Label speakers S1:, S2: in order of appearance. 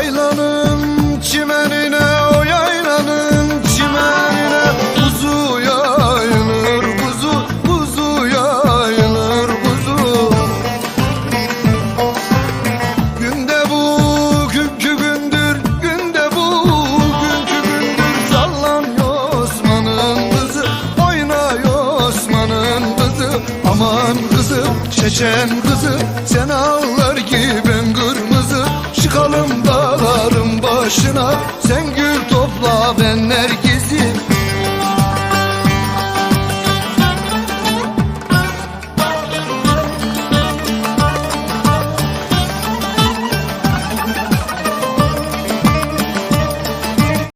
S1: Yaylanın çimenine o yaylanın çimenine. Kuzu yayılır kuzu kuzu yayılır kuzu Günde bu günkü gündür günde bu günkü gündür. Sallanıyor Osman'ın kızı oynuyor Osman'ın kızı Aman kızım Çeçen kızı sen ağlar başına. Sen gül topla ben nergis